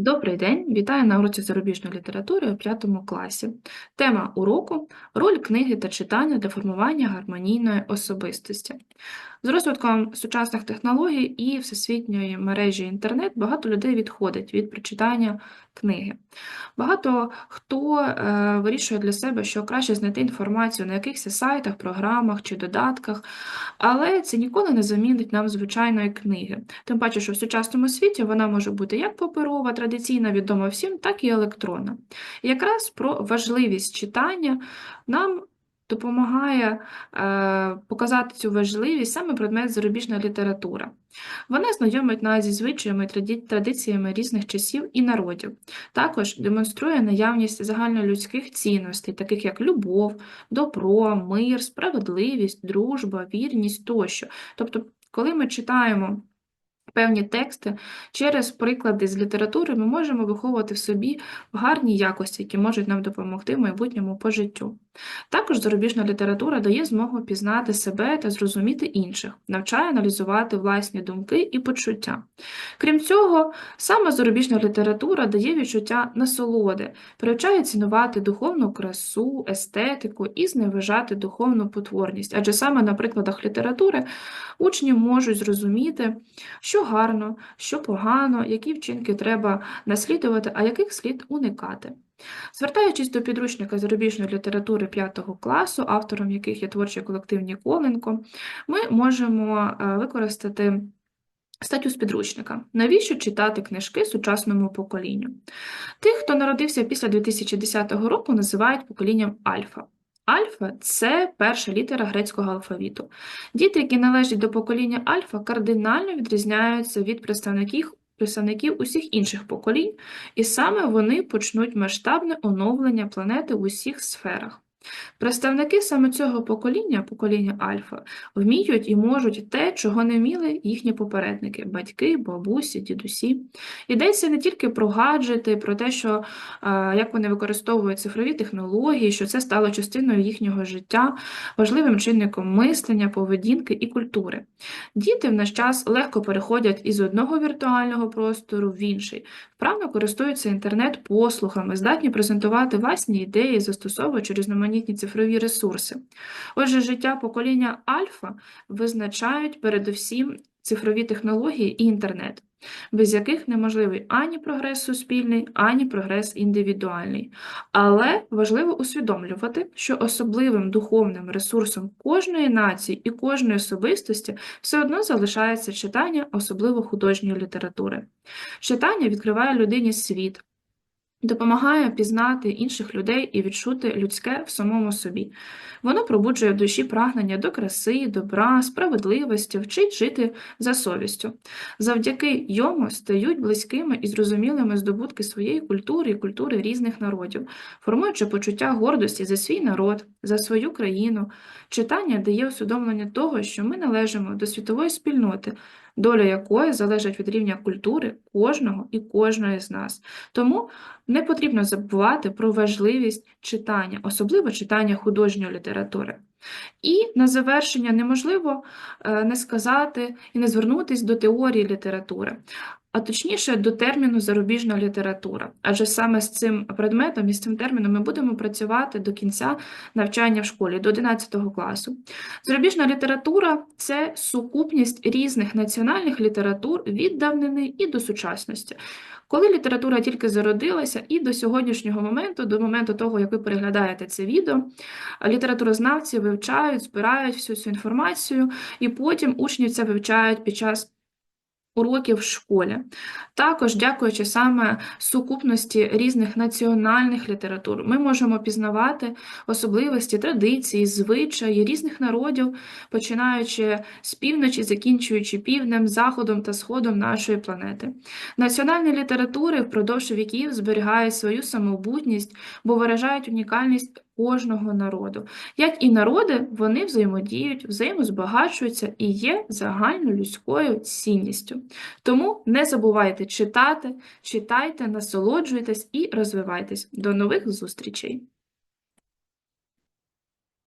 Добрий день, вітаю на уроці зарубіжної літератури у 5 класі. Тема уроку роль книги та читання для формування гармонійної особистості. З розвитком сучасних технологій і всесвітньої мережі інтернет багато людей відходить від прочитання книги. Багато хто е, вирішує для себе, що краще знайти інформацію на якихось сайтах, програмах чи додатках, але це ніколи не замінить нам звичайної книги. Тим паче, що в сучасному світі вона може бути як паперова, традиційна, відома всім, так і електронна. І якраз про важливість читання нам допомагає е, показати цю важливість саме предмет зарубіжна література. Вона знайомить нас зі звичаями і традиціями різних часів і народів. Також демонструє наявність загальнолюдських цінностей, таких як любов, добро, мир, справедливість, дружба, вірність тощо. Тобто, коли ми читаємо певні тексти, через приклади з літератури ми можемо виховувати в собі гарні якості, які можуть нам допомогти в майбутньому по життю. Також зарубіжна література дає змогу пізнати себе та зрозуміти інших, навчає аналізувати власні думки і почуття. Крім цього, саме зарубіжна література дає відчуття насолоди, привчає цінувати духовну красу, естетику і зневажати духовну потворність, адже саме на прикладах літератури учні можуть зрозуміти, що гарно, що погано, які вчинки треба наслідувати, а яких слід уникати. Звертаючись до підручника зарубіжної літератури 5 класу, автором яких є творчі колектив Ніколенко, ми можемо е, використати статтю з підручника. Навіщо читати книжки сучасному поколінню? Тих, хто народився після 2010 року, називають поколінням альфа. Альфа це перша літера грецького алфавіту. Діти, які належать до покоління альфа, кардинально відрізняються від представників представників усіх інших поколінь, і саме вони почнуть масштабне оновлення планети в усіх сферах. Представники саме цього покоління, покоління Альфа, вміють і можуть те, чого не вміли їхні попередники батьки, бабусі, дідусі. Йдеться не тільки про гаджети, про те, що як вони використовують цифрові технології, що це стало частиною їхнього життя, важливим чинником мислення, поведінки і культури. Діти в наш час легко переходять із одного віртуального простору в інший, вправно користуються інтернет-послугами, здатні презентувати власні ідеї, застосовуючи різноманітні різноманітні цифрові ресурси. Отже, життя покоління альфа визначають передусім цифрові технології і інтернет, без яких неможливий ані прогрес суспільний, ані прогрес індивідуальний. Але важливо усвідомлювати, що особливим духовним ресурсом кожної нації і кожної особистості все одно залишається читання, особливо художньої літератури. Читання відкриває людині світ. Допомагає пізнати інших людей і відчути людське в самому собі. Воно пробуджує в душі прагнення до краси, добра, справедливості, вчить жити за совістю. Завдяки йому стають близькими і зрозумілими здобутки своєї культури і культури різних народів, формуючи почуття гордості за свій народ, за свою країну. Читання дає усвідомлення того, що ми належимо до світової спільноти, доля якої залежить від рівня культури кожного і кожної з нас. Тому не потрібно забувати про важливість читання, особливо читання художньої літератури. І на завершення неможливо е, не сказати і не звернутися до теорії літератури а точніше до терміну зарубіжна література. Адже саме з цим предметом і з цим терміном ми будемо працювати до кінця навчання в школі, до 11 класу. Зарубіжна література це сукупність різних національних літератур від давнини і до сучасності. Коли література тільки зародилася, і до сьогоднішнього моменту, до моменту того, як ви переглядаєте це відео, літературознавці вивчають, збирають всю цю інформацію, і потім учні це вивчають під час уроків в школі. Також, дякуючи саме сукупності різних національних літератур, ми можемо пізнавати особливості традиції, звичаї різних народів, починаючи з півночі, закінчуючи півднем, заходом та сходом нашої планети. Національні літератури впродовж віків зберігають свою самобутність, бо виражають унікальність кожного народу. Як і народи, вони взаємодіють, взаємозбагачуються і є загальнолюдською цінністю. Тому не забувайте читати, читайте, насолоджуйтесь і розвивайтесь. До нових зустрічей!